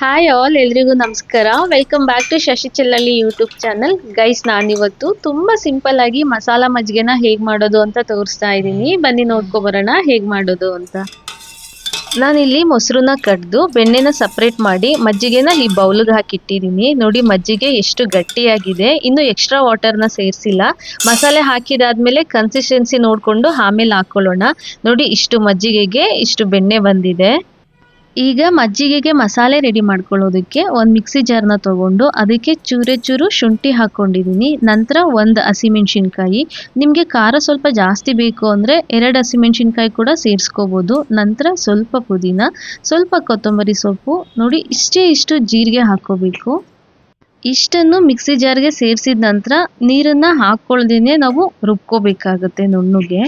Hi all ಎಲ್ರಿಗೂ ನಮಸ್ಕಾರ. Welcome back to Shashi Chellalli YouTube channel guys ನಾನಿವತ್ತು ತುಂಬ ಸಿಂಪಲ್ ಆಗಿ ಮಸಾಲ ಮಜ್ಜಿಗೆನ ಹೇಗೆ ಮಾಡೋದು ಅಂತ ತೋರಿಸ್ತಾ ಇದ್ದೀನಿ. ಬನ್ನಿ ನೋಡ್ಕೊ ಬರೋಣ, ಹೇಗೆ ಮಾಡೋದು ಅಂತ. ನಾನಿಲ್ಲಿ ಮೊಸರನ್ನ ಕಡ್ದು ಬೆಣ್ಣೆನ ಸಪ್ರೇಟ್ ಮಾಡಿ ಮಜ್ಜಿಗೆನ ಈ ಬೌಲ್ಗೆ ಹಾಕಿಟ್ಟಿದ್ದೀನಿ. ನೋಡಿ, ಮಜ್ಜಿಗೆ ಎಷ್ಟು ಗಟ್ಟಿಯಾಗಿದೆ. ಇನ್ನು ಎಕ್ಸ್ಟ್ರಾ ವಾಟರ್ನ ಸೇರಿಸಿಲ್ಲ. ಮಸಾಲೆ ಹಾಕಿದಾದ್ಮೇಲೆ ಕನ್ಸಿಸ್ಟೆನ್ಸಿ ನೋಡಿಕೊಂಡು ಆಮೇಲೆ ಹಾಕ್ಕೊಳ್ಳೋಣ ನೋಡಿ, ಇಷ್ಟು ಮಜ್ಜಿಗೆಗೆ ಇಷ್ಟು ಬೆಣ್ಣೆ ಬಂದಿದೆ. ಈಗ ಮಜ್ಜಿಗೆಗೆ ಮಸಾಲೆ ರೆಡಿ ಮಾಡ್ಕೊಳ್ಳೋದಕ್ಕೆ ಒಂದು ಮಿಕ್ಸಿ ಜಾರ್ನ ತೊಗೊಂಡು ಅದಕ್ಕೆ ಚೂರೆ ಚೂರು ಶುಂಠಿ ಹಾಕ್ಕೊಂಡಿದ್ದೀನಿ ನಂತರ ಒಂದು ಹಸಿಮೆಣ್ಸಿನ್ಕಾಯಿ. ನಿಮಗೆ ಖಾರ ಸ್ವಲ್ಪ ಜಾಸ್ತಿ ಬೇಕು ಅಂದರೆ ಎರಡು ಹಸಿಮೆಣ್ಸಿನ್ಕಾಯಿ ಕೂಡ ಸೇರಿಸ್ಕೋಬೋದು. ನಂತರ ಸ್ವಲ್ಪ ಪುದೀನ, ಸ್ವಲ್ಪ ಕೊತ್ತಂಬರಿ ಸೊಪ್ಪು, ನೋಡಿ ಇಷ್ಟೇ ಇಷ್ಟು ಜೀರಿಗೆ ಹಾಕ್ಕೋಬೇಕು. ಇಷ್ಟನ್ನು ಮಿಕ್ಸಿ ಜಾರ್ಗೆ ಸೇರಿಸಿದ ನಂತರ ನೀರನ್ನು ಹಾಕ್ಕೊಳ್ದೇ ನಾವು ರುಬ್ಕೋಬೇಕಾಗತ್ತೆ ನುಣ್ಣಗೆ.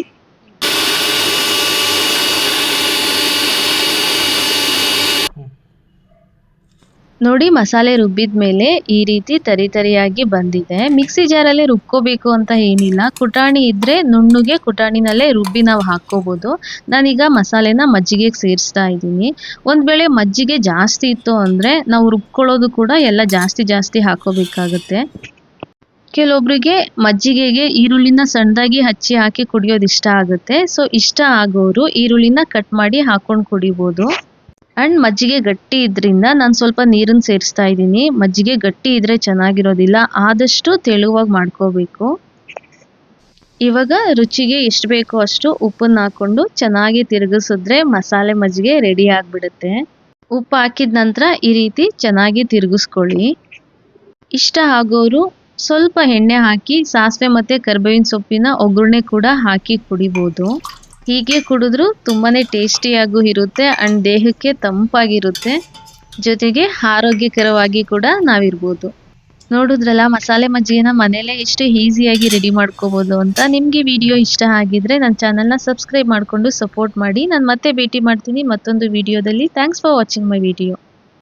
ನೋಡಿ ಮಸಾಲೆ ರುಬ್ಬಿದ ಮೇಲೆ ಈ ರೀತಿ ತರಿ ತರಿಯಾಗಿ ಬಂದಿದೆ. ಮಿಕ್ಸಿ ಜಾರಲ್ಲಿ ರುಬ್ಕೋಬೇಕು ಅಂತ ಏನಿಲ್ಲ. ಕುಟಾಣಿ ಇದ್ರೆ ನುಣ್ಣುಗೆ ಕುಟಾಣಿನಲ್ಲೇ ರುಬ್ಬಿ ನಾವು ಹಾಕ್ಕೋಬೋದು. ನಾನೀಗ ಮಸಾಲೆನ ಮಜ್ಜಿಗೆಗೆ ಸೇರಿಸ್ತಾ ಇದ್ದೀನಿ. ಒಂದು ವೇಳೆ ಮಜ್ಜಿಗೆ ಜಾಸ್ತಿ ಇತ್ತು ಅಂದರೆ ನಾವು ರುಬ್ಕೊಳ್ಳೋದು ಕೂಡ ಎಲ್ಲ ಜಾಸ್ತಿ ಜಾಸ್ತಿ ಹಾಕೋಬೇಕಾಗುತ್ತೆ ಕೆಲವೊಬ್ಬರಿಗೆ ಮಜ್ಜಿಗೆಗೆ ಈರುಳ್ಳಿನ ಸಣ್ಣದಾಗಿ ಹಚ್ಚಿ ಹಾಕಿ ಕುಡಿಯೋದು ಇಷ್ಟ ಆಗುತ್ತೆ. ಸೊ ಇಷ್ಟ ಆಗೋರು ಈರುಳ್ಳಿನ ಕಟ್ ಮಾಡಿ ಹಾಕೊಂಡು ಕುಡಿಬೋದು. ಆ್ಯಂಡ್ ಮಜ್ಜಿಗೆ ಗಟ್ಟಿ ಇದ್ರಿಂದ ನಾನು ಸ್ವಲ್ಪ ನೀರನ್ನು ಸೇರಿಸ್ತಾ ಇದ್ದೀನಿ. ಮಜ್ಜಿಗೆ ಗಟ್ಟಿ ಇದ್ರೆ ಚೆನ್ನಾಗಿರೋದಿಲ್ಲ. ಆದಷ್ಟು ತೆಳುವಾಗಿ ಮಾಡ್ಕೋಬೇಕು. ಇವಾಗ ರುಚಿಗೆ ಎಷ್ಟು ಬೇಕೋ ಅಷ್ಟು ಉಪ್ಪನ್ನು ಹಾಕ್ಕೊಂಡು ಚೆನ್ನಾಗಿ ತಿರುಗಿಸಿದ್ರೆ ಮಸಾಲೆ ಮಜ್ಜಿಗೆ ರೆಡಿ ಆಗಿಬಿಡುತ್ತೆ. ಉಪ್ಪು ಹಾಕಿದ ನಂತರ ಈ ರೀತಿ ಚೆನ್ನಾಗಿ ತಿರುಗಿಸ್ಕೊಳ್ಳಿ. ಇಷ್ಟ ಆಗೋರು ಸ್ವಲ್ಪ ಎಣ್ಣೆ ಹಾಕಿ, ಸಾಸಿವೆ ಮತ್ತು ಕರ್ಬೇವಿನ ಸೊಪ್ಪಿನ ಒಗ್ಗರಣೆ ಕೂಡ ಹಾಕಿ ಕುಡಿಬೋದು. ಹೀಗೆ ಕುಡಿದ್ರೂ ತುಂಬಾ ಟೇಸ್ಟಿಯಾಗೂ ಇರುತ್ತೆ ಆ್ಯಂಡ್ ದೇಹಕ್ಕೆ ತಂಪಾಗಿರುತ್ತೆ. ಜೊತೆಗೆ ಆರೋಗ್ಯಕರವಾಗಿ ಕೂಡ ನಾವಿರ್ಬೋದು. ನೋಡಿದ್ರಲ್ಲ, ಮಸಾಲೆ ಮಜ್ಜಿಗೆನ ಮನೇಲೇ ಎಷ್ಟು ಈಸಿಯಾಗಿ ರೆಡಿ ಮಾಡ್ಕೋಬೋದು ಅಂತ ನಿಮಗೆ ವಿಡಿಯೋ ಇಷ್ಟ ಆಗಿದ್ರೆ ನನ್ನ ಚಾನಲ್ನ ಸಬ್ಸ್ಕ್ರೈಬ್ ಮಾಡಿಕೊಂಡು ಸಪೋರ್ಟ್ ಮಾಡಿ. ನಾನು ಮತ್ತೆ ಭೇಟಿ ಮಾಡ್ತೀನಿ ಮತ್ತೊಂದು ವಿಡಿಯೋದಲ್ಲಿ thanks for watching my video